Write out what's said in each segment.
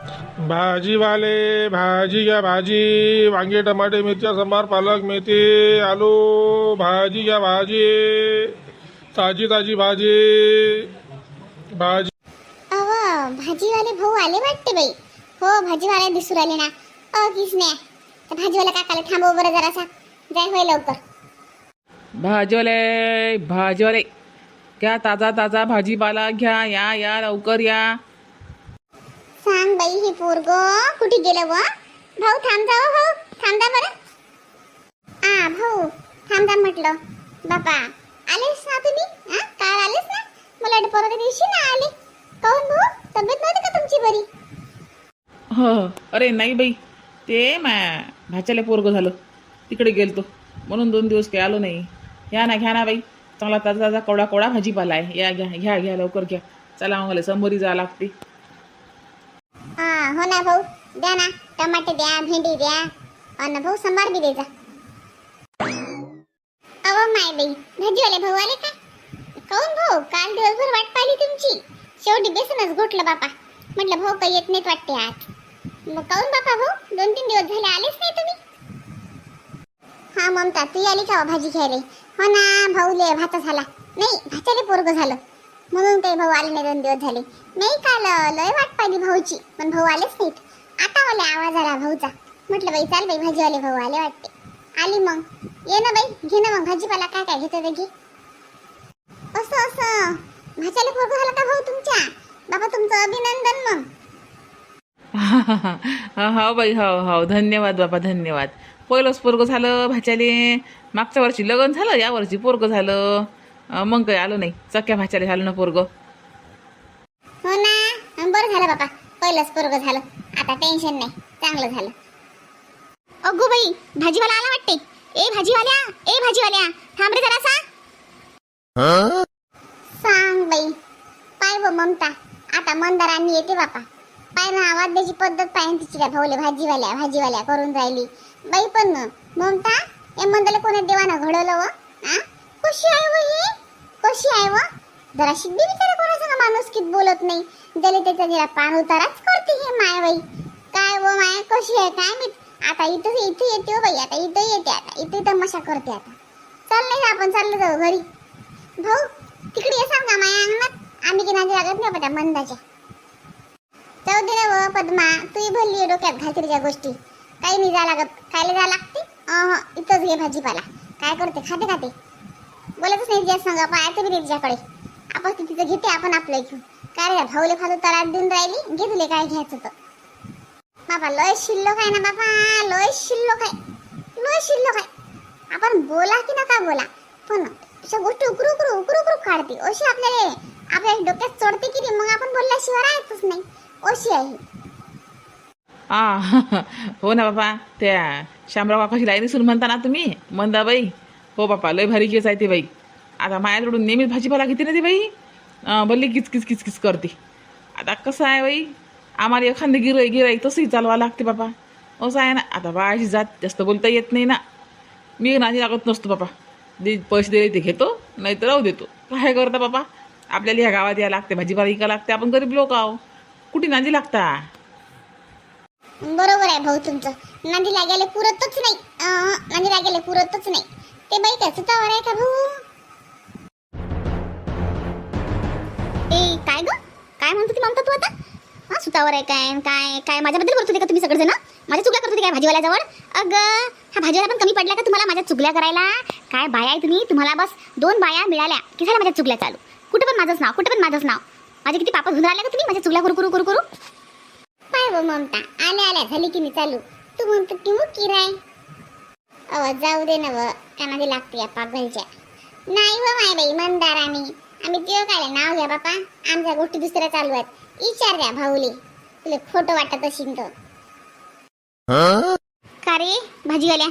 भाजीवाले भाजी घ्या भाजी. वांगे टमाटे मिरच्या सांबार पालक मेथी आलू. भाजी घ्या भाजी. ताजी ताजी भाजी. भाजी. अव भाजीवाले भाऊ आले वाटते बाई. हो भाजीवाले दिसू राहिले ना. अ किसने त्या भाजीवाला काकाला थांबव बरं जरासा. जाय होय लवकर. भाजीवाले भाजीवाले. घ्या ताजा ताजा भाजीपाला घ्या या या लवकर या. सांग बाई हे पोरग कुठे गेलं व? भाऊ थांब जा हो भाऊ. थांबदा बरं. आ भाऊ थांबा म्हटलं. बापा आलेस ना तुम्ही? हा काल आलेस ना? मला परवा दिवशी ना आले. काहून भाऊ? तब्येत नव्हती का तुमची बरी? हो अरे नाही बाई. ते मा भाच्याला पोरग झालं. तिकडे गेलतो. म्हणून दोन दिवस काही आलो नाही. घ्या ना घ्या ना बाई. चांगला ताजा ताजा कोडा कोडा भाजीपाला आहे. या घ्या घ्या घ्या लवकर घ्या. चला मला समोरी जावं लागते. हो ना भाऊ. द्या ना. टमाटे द्या भेंडी द्या. अन भाऊ सांबार बी द्यायचा अव माय बाई भाजीवाले भाऊ आले का? काऊन भाऊ? काल दिवसभर वाट पाहिली तुमची. शेवटी बेसनच घोटलं बापा. म्हटलं भाऊ काही येत नाहीत वाटते आज. मग काऊन बापा भाऊ? दोन तीन दिवस झाले आलेच नाही तुम्ही. हा ममता तू आली का हो भाजी घ्यायला? हो ना भाऊले भाता झाला. नाही भाच्याले पोरग झालं. म्हणून काही भाऊ आले नाही दोन दिवस झाले. नाही काल लय वाट पाहिली भाऊची पण भाऊ आलेच नाहीत. आता मला आवाज आला भाऊचा. म्हटलं बाई चाल बाई भाजीवाले भाऊ आले वाटते. आली मग. ये ना बाई घे ना मग भाजीपाला काय काय घेतो ते घे. असं असं. भाच्याला पोरग झालं का भाऊ तुमच्या? बाबा तुमचं अभिनंदन मग. हा हा बाई हो हो. धन्यवाद बाबा धन्यवाद. पहिलंच पोरग झालं भाच्याले. मागच्या वर्षी लग्न झालं या वर्षी पोरग झालं. मग काही आलो नाही. चक्या भाच्याला झालो ना पोरग. हो ना? बरं झालं बाबा पहिलंच पोरग झालं. आता टेन्शन नाही. चांगलं झालं. अगो बाई भाजीवाला आला वाटते. ए भाजीवाल्या! ए भाजीवाल्या! थांब रे जरासा. सांग बाई. पाय व ममता. आता मंदारांनी येते बापा. पाय ना आवाज द्यायची पद्धत पाय तिची काय भाऊले. भाजीवाल्या भाजीवाल्या करून राहिली. बाई पण ममता या मंदाला कोणा देवानं घडवलं व? कशी आहे व कशी आहे व. जरा शिद्दी बिचारा कोणाचा माणूस कित बोलत नाही. त्याला त्याचा जरा पान उताराच करते हे मायाबाई. काय व माया कशी आहे काय मी आता इथं इथे येते हो बाई आता इथं येते आता इथे तमाशा करते आता. चल नाही आपण चाललो जाऊ घरी. भाऊ तिकडे ये का माया अंगणात. आम्ही की नादी लागत नाही त्या मंदाच्या. जाऊ दे ना व पद्मा तू भरली डोक्यात घालते तुझ्या गोष्टी. काही नाही जा लागत. खायला जा लागते. इथंच घे भाजीपाला. काय करते? खाते खाते बोलतच नाही तिच्या संग पाहायचं बी नाही तिच्याकडे. आपण ती तिचं घेते आपण आपलं घेऊन काय रे भाऊले फालू तराट देऊन राहिली? घे तुले काय घ्यायचं तर. बाबा लय शिल्लक काय ना बाबा लय शिल्लो काय लय शिल्लो काय आपण बोला की नका बोला पण अशा गोष्टी उकरू उकरू उकरू उकरू काढते. अशी आपल्याला आपल्या डोक्यात चढते की नाही, मग आपण बोलल्याशिवाय राहायचंच नाही. अशी आहे हा. हो ना बाबा त्या शामराव काकाशी लाईनी सुरू म्हणता ना तुम्ही मंदाबाई. हो बापा लय भारी केस आहे ते बाई. आता माझ्याकडून नेहमीच भाजीपाला घेते ना ती बाई. भल्ली किचकिच किचकिच करते. आता कसं आहे बाई? आम्हाला एखादं गिराई गिराई तसंही चालवा लागते बापा. हो असं आहे ना आता बाळाची जात जास्त बोलता येत नाही ना. मी नादी लागत नसतो बापा. जे पैसे दिले ते घेतो नाही तर राहू देतो. काय करता बापा? आपल्याला ह्या गावात या लागते भाजीपाला इका लागते आपण गरीब लोक आहो. कुठे नांदी लागता? बरोबर आहे भाऊ तुमचं. नांदी लागायला पुरतच नाही. नांदी लागायला पुरतच नाही. ते बाई त्याचं सुतावर आहे का भाऊ ए काय ग काय म्हणतो ती ममता तू आता हा सुतावर आहे काय काय काय माझ्याबद्दल करत होते का तुम्ही सगळेजण माझ्या चुगल्या करत होते काय भाजीवाल्याजवळ अग हा भाजीवाला पण कमी पडला का तुम्हाला माझ्या चुगल्या करायला काय बाया आहे तुम्ही तुम्हाला बस दोन बाया मिळाल्या की झाल्या माझ्या चुगल्या चालू कुठं पण माझंच नाव कुठं पण माझंच नाव माझे किती पापा धुवून राहिले का तुम्ही माझ्या चुगल्या करू करू करू करू पाय ममता आल्या आल्या झाली की मी चालू तू म्हणतो की मुकी राय अव जाऊ दे ना व कानादी लागते पागलच्या. नाही व माय बाई मंदारानी आम्ही. तिळ काय नाव घ्या बापा. आमच्या गोष्टी दुसऱ्या चालू आहेत. विचार द्या भाऊले. तुला खोटं वाटत असेल तर. का रे? भाजीवाल्या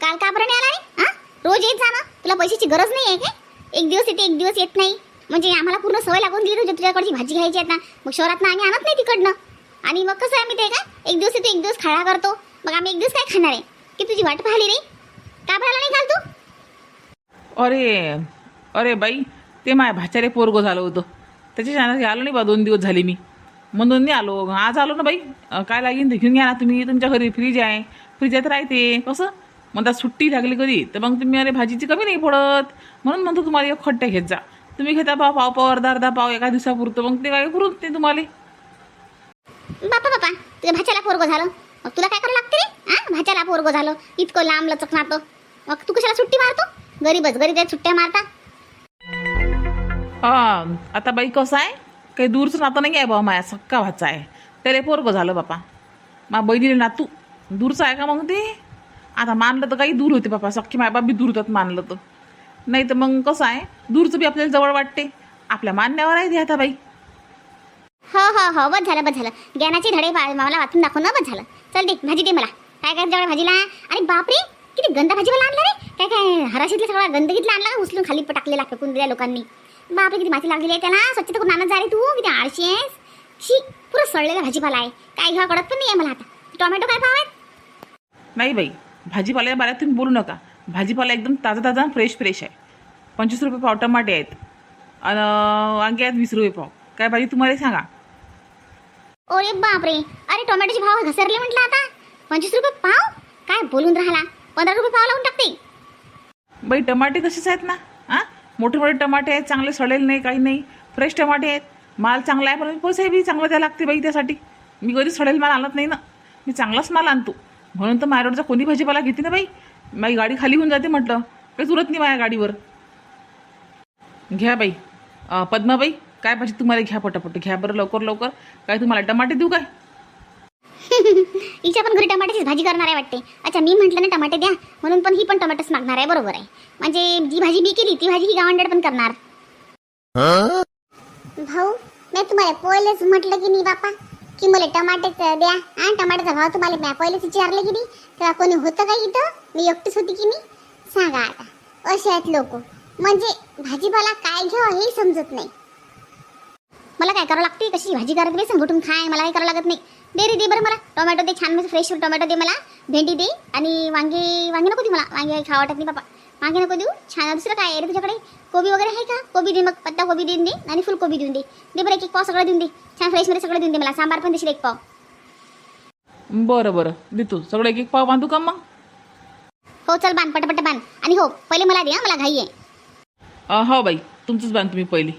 काल का बरं नाही आला रे? हा? रोज येत जा ना. तुला पैशाची गरज नाही आहे काय? एक दिवस येते एक दिवस येत नाही. म्हणजे आम्हाला पूर्ण सवय लागून गेली तुझ्या तुझ्याकडची भाजी घ्यायची आहे ना मग शहरात आम्ही आणत नाही तिकडनं. आणि मग कसं आहे मी ते का एक दिवस येतो एक दिवस खाडा करतो. मग आम्ही एक दिवस काय खाणार आहे? की तुझी वाट पाहिली रे का बरं आला नाही काल तू अरे अरे बाई ते माय भाच्यारे पोरगो झालं होतं. त्याच्या शाळेत आलो नाही बा दोन दिवस झाले मी. म्हणून नाही आलो. आज आलो ना बाई. काय लागेल ते घेऊन घ्या ना तुम्ही. तुमच्या घरी फ्रीज आहे. फ्रीजात राहते. कसं? म्हणतात सुट्टी लागली कधी? तर मग तुम्ही अरे भाजीची कमी नाही पडत म्हणून म्हणतो तुम्हाला एक खट्ट्या घेत जा. तुम्ही घेता पाव पाव पाव अर्धा अर्धा पाव एका दिवसापुरतं. मग ते काय करून ते तुम्हाला? बापा बापा तुझ्या भाच्याला पोरगो झालं. मग तुला काय करावं लागते रे? हा भाच्याला पोरगो झालं. इतकं लांब लचक नातं मग तू कशाला सुट्टी मारतो? गरीबच गरीब आहेत सुट्ट्या मारता. हा आता बाई कसं आहे? काही दूरचं नातं नाही आहे बा माया सक्का भाचा आहे. त्याला पोरगं झालं बापा. मा बहिणीला नातू. दूरचं आहे का मग ते? आता मानलं तर काही दूर होते बापा सख्खी मायबाप बी दूर होतात मानलं तर. नाही तर मग कसं आहे? दूरचं बी आपल्याला जवळ वाटते. आपल्या मान्यावर आहे ते आता बाई. हो हो हो बस झालं बस झालं. ज्ञानाचे धडे मला वाचून दाखव ना बस झालं. चल दे भाजी दे मला. काय काय जेवढ्या भाजीला? अरे बापरे! किती गंदा भाजीवाला आणला रे? काय काय हराशीतला सगळा गंदगीतला आणला का? उचलून खाली टाकलेला फेकून दिल्या लोकांनी. बापरे किती माती लागलेली आहे त्याला. स्वच्छता करून आणत जा रे तू? किती आळशी आहेस? शी पुरं सडलेला भाजीपाला आहे. काय घ्यावा कळत पण नाही आहे मला आता. टोमॅटो काय भाव आहेत नाही बाई भाजीपाल्या बाऱ्यात तुम्ही बोलू नका. भाजीपाला एकदम ताजा ताजा फ्रेश फ्रेश आहे. पंचवीस रुपये पाव टमाटे आहेत. आणि वांगे आहेत वीस रुपये पाव. काय भाजी तुम्हाला सांगा? ओरे बापरे. अरे टोमॅटोचे भाव घसरले म्हटलं आता. पंचवीस रुपये पाव? काय बोलून राहिला? पंधरा रुपये पाव लावून टाकते. बाई टमाटे तसेच आहेत ना? हां मोठे मोठे टमाटे आहेत चांगले सडेल नाही काही नाही. फ्रेश टमाटे आहेत. माल चांगला आहे पण पैसे बी चांगला द्यायला लागते बाई त्यासाठी. मी कधी सडेल माल आणत नाही ना. मी चांगलाच माल आणतो. म्हणून तर माझ्याकडचा कोणी भाजीपाला घेते ना बाई? माझी गाडी खाली होऊन जाते म्हटलं. काही उरत नाही माझ्या गाडीवर. घ्या बाई. पद्माबाई काय भाजी तुम्हाला घ्या पटापट. घ्या बरं लवकर लवकर. काय तुम्हाला टमाटे देऊ काय? हिच्या पण घरी टमाट्याचीच भाजी करणार आहे वाटते. अच्छा मी म्हटलं ना टमाटे द्या. म्हणून पण ही पण टमाटोच मागणार आहे बरोबर आहे. म्हणजे जी भाजी मी केली ती भाजी ही गावंडड पण करणार. भाऊ मी तुम्हाला पहिलेच म्हटलं की नाही बापा की मला टमाटेच द्या. हा टमाट्याचा भाव तुम्हाला मी पहिलेच विचारलं की नाही. तेव्हा कोणी होतं का इथं? मी एकटीच होती की नाही? सांगा आता. असे आहेत लोक. म्हणजे भाजीपाला काय घ्यावं हे समजत नाही. मला काय करावं लागते कशी भाजी करत बेसन घुटून खाय मला काही करावं लागत नाही. दे रे दे बरं मला. टोमॅटो दे छान फ्रेश टोमॅटो दे मला. भेंडी दे आणि वांगे वांगे नको देऊ मला. वांगे खावं वाटत नाही बाबा. वांगे नको देऊ. छान दुसरं काय आहे रे तुझ्याकडे? कोबी वगैरे आहे का? कोबी दे मग पत्ता कोबी देऊन दे आणि फुलकोबी देऊन दे. दे बरं एक एक पाव सगळं देऊन दे. छान फ्रेशमध्ये सगळं देऊन दे मला. सांबार पण देशील एक पाव. बरं बरं. देतो सगळं एक एक पाव बांधू का मग? हो चल बांध पटापट बांध. आणि हो पहिले मला दे हा मला घाई आहे. अं, हो बाई. तुमचंच बांध तुम्ही पहिली.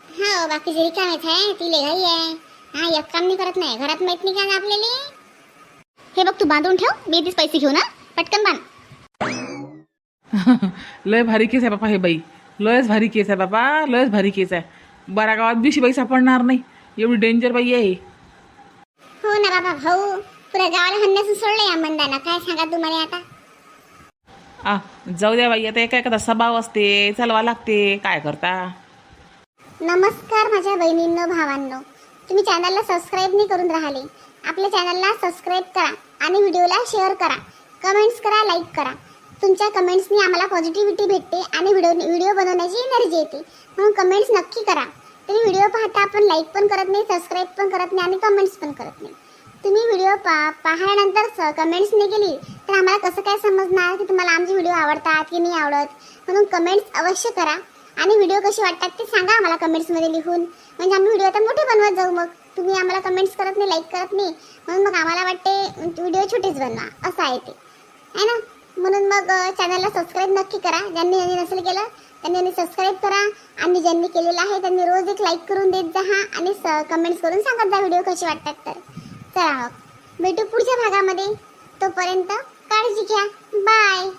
हो बाकीचे रिकामेच आहे. तिले घाई आहे. हा एक काम नाही करत नाही. घरात माहीत नाही का आपल्याला हे बघ तू बांधून ठेव. मी येतेच पैसे घेऊ ना पटकन बांध. लय भारी केस आहे बापा हे बाई. लयच भारी केस आहे बापा. लयच भारी केस आहे. बारा गावात बिशी बाई सापडणार नाही. एवढी डेंजर बाई आहे. हो ना बाबा भाऊ. पुऱ्या गावाला हन्नासून सोडलं या मंदाना काय सांगा तुम्हाला आता? आ जाऊ द्या बाई. आता एका एखादा स्वभाव असते. चालवा लागते. काय करता? नमस्कार माझ्या बहिणींनो भावांनो. तुम्ही चॅनलला सबस्क्राईब नाही करून राहिले आपल्या चॅनलला सबस्क्राईब करा आणि व्हिडिओला शेअर करा. कमेंट्स करा लाईक करा. तुमच्या कमेंट्सनी आम्हाला पॉझिटिव्हिटी भेटते आणि व्हिडिओ व्हिडिओ बनवण्याची एनर्जी येते. म्हणून कमेंट्स नक्की करा. तुम्ही व्हिडिओ पाहता आपण लाईक पण करत नाही सबस्क्राईब पण करत नाही आणि कमेंट्स पण करत नाही. तुम्ही व्हिडिओ पा पाहिल्यानंतर कमेंट्स नाही केली तर आम्हाला कसं काय समजणार की तुम्हाला आमचे व्हिडिओ आवडतात की नाही आवडत? म्हणून कमेंट्स अवश्य करा. आणि व्हिडिओ कसे वाटतात ते सांगा आम्हाला कमेंट्समध्ये लिहून. म्हणजे आम्ही व्हिडिओ आता मोठे बनवत जाऊ मग. तुम्ही आम्हाला कमेंट्स करत नाही लाईक करत नाही. म्हणून मग आम्हाला वाटते व्हिडिओ छोटेच बनवा. असं आहे ते. आहे ना? म्हणून मग चॅनलला सबस्क्राईब नक्की करा. ज्यांनी ज्यांनी नसेल केलं त्यांनी यांनी सबस्क्राईब करा. आणि ज्यांनी केलेलं आहे त्यांनी रोज एक लाईक करून देत जा आणि आणि कमेंट्स करून सांगत जा व्हिडिओ कसे वाटतात तर. चला मग भेटू पुढच्या भागामध्ये. तोपर्यंत काळजी घ्या. बाय